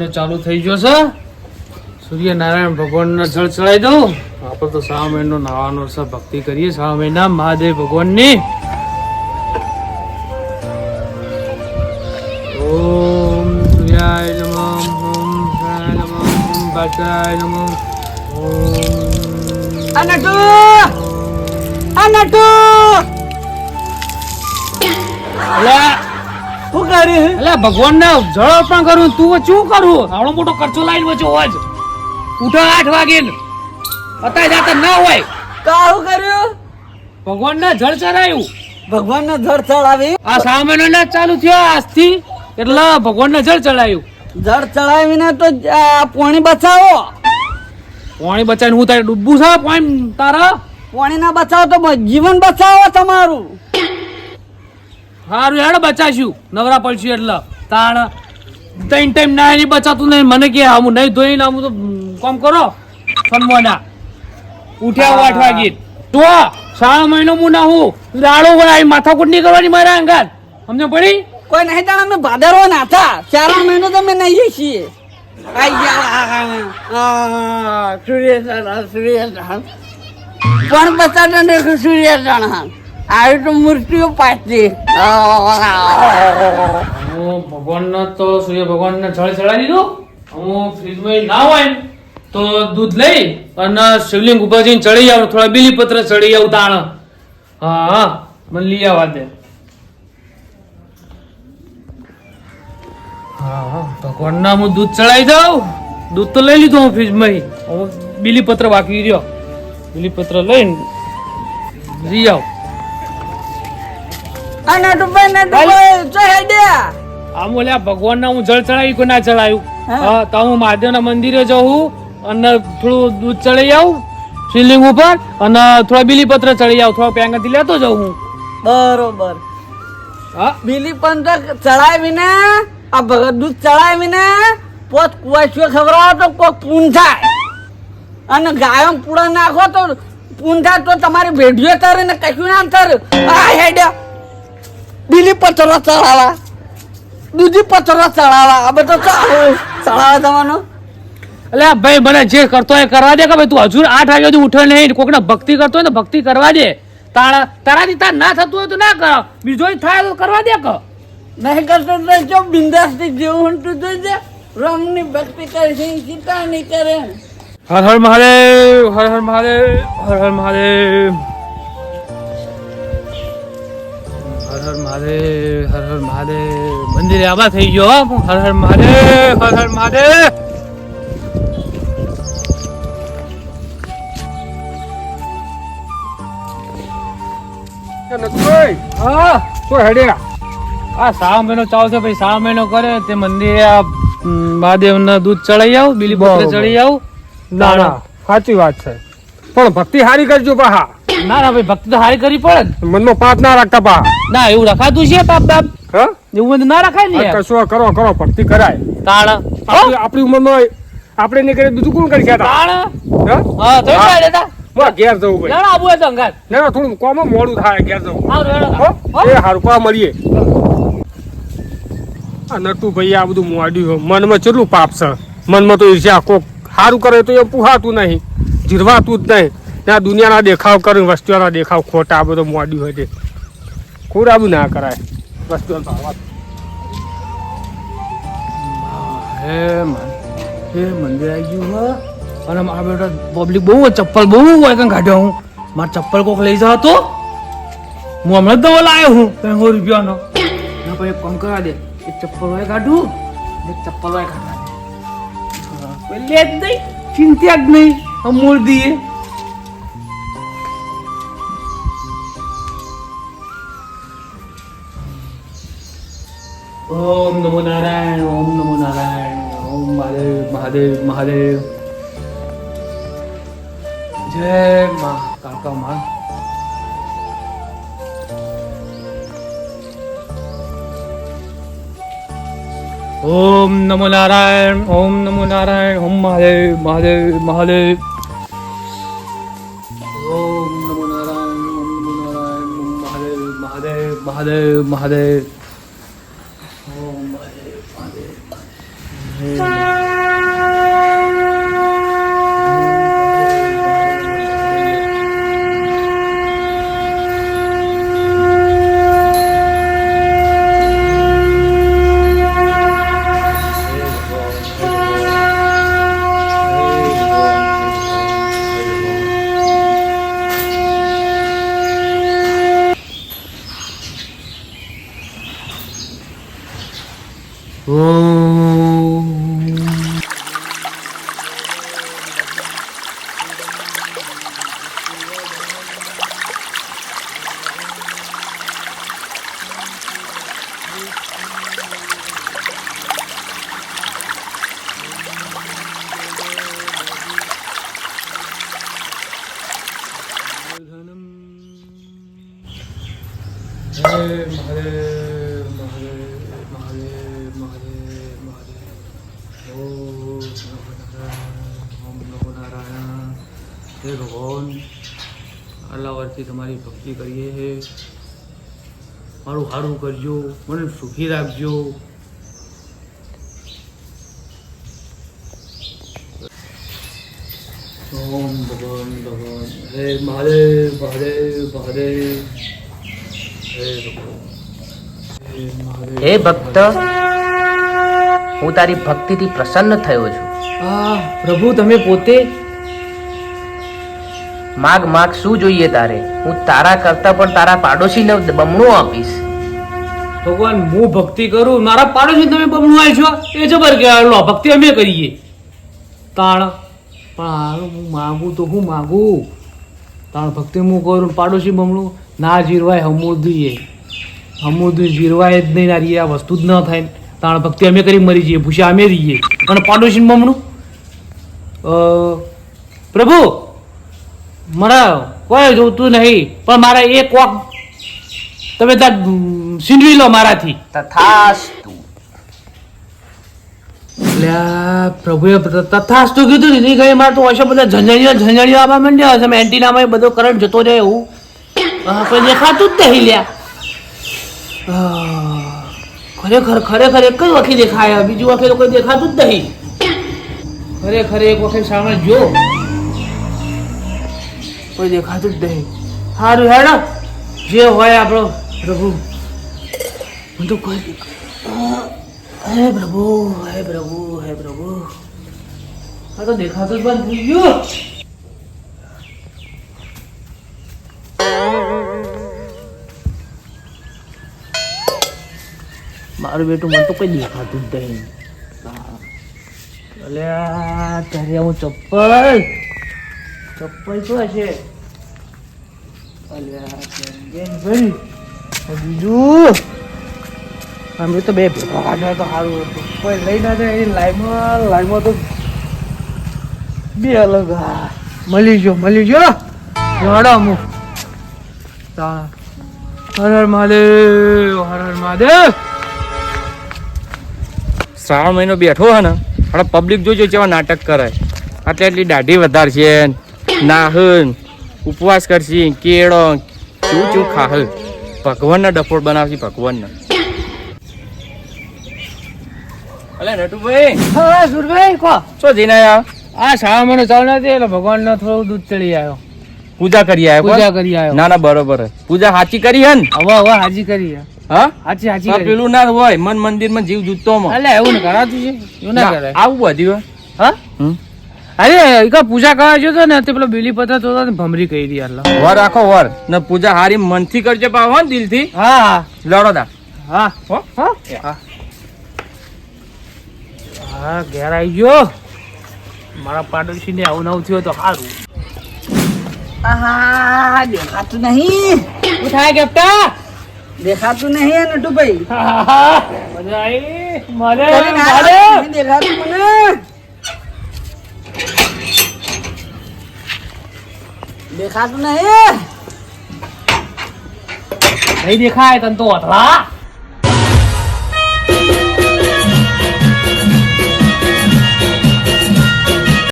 મહિનો ચાલુ થઈ ગયો છે. સૂર્યનારાયણ ભગવાનના જળ ચડાવી દઉં. આપણે તો શ્રાવણ મહિનો નાવાનો છે ભક્તિ કરીએ. શ્રાવણ મહિના મહાદેવ ભગવાનની. ઓમ સૂર્યાય નમઃ ઓમ સૂર્યાય નમઃ ઓમ નમઃ ઓમ આ નટુ આ નટુ અલા! શું કરી? ભગવાન ને જળ અર્પણ કરું તું શું કરું? આવડો મોટો ખર્ચો લાઈન વચ્ચે હોજ. ઉઠો આઠ વાગે પતા જાતા ના હોય. કાહું કર્યું? ભગવાનને જળ ચડાયું. ભગવાનને જળ ચડાવી? આ સામેનો ના ચાલુ થયો આજથી. એટલે ભગવાનને જળ ચડાયું. જળ ચડાવીને તો પોણી બચાવો. પાણી બચાવીને હું તારે ડૂબું છે પાણી તારા? પોણી ના બચાવો તો જીવન બચાવો તમારું. સારું હેડ બચાશું નવરા પડશું એટલે તાણ ત્રણ ટાઈમ ના એની બચાતું નહીં મને કે હું નહીં ધોઈને આમ તો કામ કરો સન્માના ઉઠ્યા હું આઠ વાગે તો સાડા મહિનો હું ના હું દાડો વળાય માથાકૂટ નહીં કરવાની મારા અંગાત સમજ પડી કોઈ નહીં જાણે અમે ભાદરવો ના હતા ચાર મહિનો તો અમે નહીએ છીએ સૂર્ય સૂર્ય પણ બચાવતા ને સૂર્ય આવી તો મૂર્તિઓ પાછી. હું ભગવાનને તો સૂર્ય ભગવાનને જળ ચડાવી દીધું. હું ફ્રીજમાં ના હોય તો દૂધ લઈ અને શિવલિંગ ઉપર જઈને ચડી આવું, થોડા બીલીપત્ર ચડી આવું તાણ. હા હા, મને લઈ આવવા દે. હા ભગવાનના હું દૂધ ચડાવી દઉં. દૂધ તો લઈ લીધું હું ફ્રીજમાં હું બીલીપત્ર બાકી રહ્યો. બીલીપત્ર લઈને લઈ આવ. ચો હેડ્યા આમ ઓલ્યા ભગવાનના હું જળ ચડાવી કોઈ ના ચડાયું? હા. તો હું મહાદેવના મંદિરે જઉં અને થોડું દૂધ ચડી આવું શિવલિંગ ઉપર અને થોડા બીલીપત્ર ચડી આવું થોડા પેંગથી લેતો જાઉં હું. બરોબર. હા. બીલી પણ તો ચડાવીને આ ભગત દૂધ ચડાવીને પોત કુવાસીઓ ખવડાવો તો કોઈ પૂન થાય. અને ગાયો પૂડા નાખો તો પૂન થાય તો તમારી ભેડીઓ તરે ને કશું ના તરે આ હેડ્યા બીલી પથ્થરો ચડાવવા દૂધી પથ્થરો ચડાવવા આ બધો ચડાવવા જવાનો એટલે ભાઈ મને જે કરતો હોય એ કરવા દે કે ભાઈ તું હજુ આઠ વાગ્યા સુધી ઉઠે નહીં કોકને ભક્તિ કરતો હોય ને ભક્તિ કરવા દે. તારા તારાથી તાર ના થતું હોય તો ના કર. બીજો થાય તો કરવા દે કે. નહીં કરતો તો જો બિંદાસથી જેવું હતું જોઈજે રમની ભક્તિ કરે છે નહીં કરે. હર હર મહાદેવ હર હર મહાદેવ હર હર મહાદેવ. હર હર મહાદેવ હર હર મહાદેવ. મંદિરે આવા થઈ ગયો હર હર મહાદેવ હર હર મહાદેવ. હા? આ શ્રાવણ મહિનો ચાલશે છે ભાઈ શ્રાવણ મહિનો કરે તે મંદિરે આ મહાદેવ દૂધ ચડાઈ આવું બીલીપત્ર બરોબર. ચડી આવું. ના ના સાચી વાત છે. પણ ભક્તિ હારી કરજો પાહા. ના ના ભાઈ ભક્તિ તો હારી કરવી પડે ને. મનમાં પાપ ના રાખતા પા ના એવું રખાતું છે પાપ બાપ? હા? એવું ના રખાય ને કશું કરો કરો ભક્તિ કરાય. તાળ આપણી ઉંમરમાં આપણે નહીં કરીએ બીજું કોણ કરી ગયા તાળ હા? તો. દેતા ઘેર જવું ભાઈ. આબુ ના થોડું કોમ મોડું થાય ઘેર જવું. રેડો હો? હો? એ હારું પા મળીએ. આ નટુ ભાઈ આ બધું મોડ્યું મનમાં કેટલું પાપ છે? મનમાં તો ઈર્ષ્યા કોક સારું કરે તો એ પુહાતું નહીં જીરવાતું જ નહીં. ત્યાં દુનિયાના દેખાવ કરે, વસ્તુઓના દેખાવ ખોટા, આ બધું મોડ્યું હોય તે. ખોરાબું ના કરાય વસ્તુઓ ભાવવા હે મંદિર આવી ગયું, હો. અને પબ્લિક બહુ ચપ્પલ બહુ હોય કાઢ્યો હું. મારે ચપ્પલ કોક લઈ જાવ તો. હું હમણાં જ દવા લાવ્યો હું, ત્રણસો રૂપિયાનો. પછી એક દે. એક ચપ્પલ કાઢું ચપ્પલ હોય કાઢવા દે. લે જ નહીં ચિંતા જ નહીં અમૂળ દીએ. ઓમ નમો નારાયણ, ઓમ નમો નારાયણ, ઓમ મહાદેવ મહાદેવ મહાદેવ. જય મા કાકા મા. ઓમ નમો નારાયણ, ઓમ નમો નારાયણ, ઓમ મહાદેવ મહાદેવ મહાદેવ. ઓમ નમો નારાયણ, ઓમ નમો નારાયણ, ઓમ મહાદેવ મહાદેવ મહાદેવ મહાદેવ. ઓમ મહાદેવ મહાદેવ હે મહાદેવ મહાદેવ મહાદેવ મહાદેવ મહાદેવ ઓમ નમો નારાયણ ઓમ નમો નારાયણ હે ભગવાન આટલા વર્ષથી તમારી ભક્તિ કરીએ છે મારું સારું કરજો મને સુખી રાખજો. ઓમ ભગવાન ભગવાન. હે મહાદેવ મહાદેવ મહાદેવ. હે ભગવાન. હે હે ભક્ત હું તારી ભક્તિથી પ્રસન્ન થયો છું. આ પ્રભુ તમે પોતે માગ માગ શું જોઈએ તારે? હું તારા કરતા પણ તારા પાડોશીને બમણું આપીશ. ભગવાન, હું ભક્તિ કરું, મારા પાડોશી તમે બમણું આવી છો? એ જબર કે લો ભક્તિ અમે કરીએ. તાણ, પણ હું માગું તો હું માગું. તાણ, ભક્તિ હું કરું, પાડોશી બમણું. ના જીરવાય, હમું દઈએ હમું દુઈ જીરવાય જ નહીં ના આ વસ્તુ જ ન થાય. તાણ, ભક્તિ અમે કરી, મરી જઈએ ભૂસા અમે રહીએ. અને પાડોશી બમણું? પ્રભુ મારા કોઈ જોતું નહીં. પણ મારા એક વોક તમે ત્યાં છીનવી લો મારાથી. તથાસ્તુ. પ્રભુએ તથાસ્તુ કીધું ને નહીં ગઈ મારે તો હશે બધા ઝંઝણીઓ ઝંઝણીઓ આવવા માંડ્યા હશે. એન્ટીનામાં બધો કરંટ જતો રહે એવું. કોઈ દેખાતું જ નહીં લ્યા. ખરેખર ખરેખર એક જ વખત દેખાય. બીજું વખત કોઈ દેખાતું જ નહીં. ખરેખર એક વખત સામે જો. કોઈ દેખાતું જ નહીં. સારું હેડો. જે હોય આપણો પ્રભુ. હું તો કોઈ હે પ્રભુ હે પ્રભુ હે પ્રભુ. આ તો દેખાતું જ બંધ થઈ ગયું. મારું બેટું મને તો કોઈ દેખાતું જ નહીં. અલ્યા, તારે હું ચપ્પલ. ચપ્પલ શું હશે? બીજું અમે તો બે તો સારું કોઈ લઈ ના જાય એની લાઈનમાં લાઈનમાં તો બે અલગ મળી જો મળી જો જોડો અમુક હર હર મહાદેવ હર હર મહાદેવ શ્રાવણ મહિનો બેઠો હે ને આપણે પબ્લિક જોજો કેવા નાટક કરે. એટલે એટલી દાઢી વધારશે નાહન ઉપવાસ કરશે કેળો ચૂ ચૂ ખાહ ભગવાનના ડફોળ બનાવશે ભગવાનના. અલે નટુભાઈ હા સુરભાઈ કો? શું જઈને આ શાળા મને ચાલ નથી એટલે ભગવાનને થોડું દૂધ ચડી આવ્યો. પૂજા કરી આવ્યો પૂજા કરી આવ્યો. ના ના બરોબર પૂજા સાચી કરી હે ને? હવે હવે હાજી કરી હા. હાચી હાચી કરી. પેલું ના હોય મન મંદિરમાં જીવ જૂતો માં. એટલે એવું ને કરાતું છે? એવું ના કરે આવું બધું હા? હમ? અરે ઈકા પૂજા કરવા તો ને તે પેલો બીલી પત્ર તો ને ભમરી કહી દી આટલા. વર રાખો વર. ને પૂજા હારી મનથી કરજો પા હો દિલથી હા હા. લડો દા હા. હો? હા. ઘેર આવી ગયો. મારા પાડોશી ને આવું નવું થયું તો સારું આહા દેખાતું નહીં. ઉઠાય કેપ્ટા દેખાતું નહીં હે નટુભાઈ મજા આવી નહીં દેખાતું મને. દેખાતું નહીં નહીં દેખાય તને તો અથડા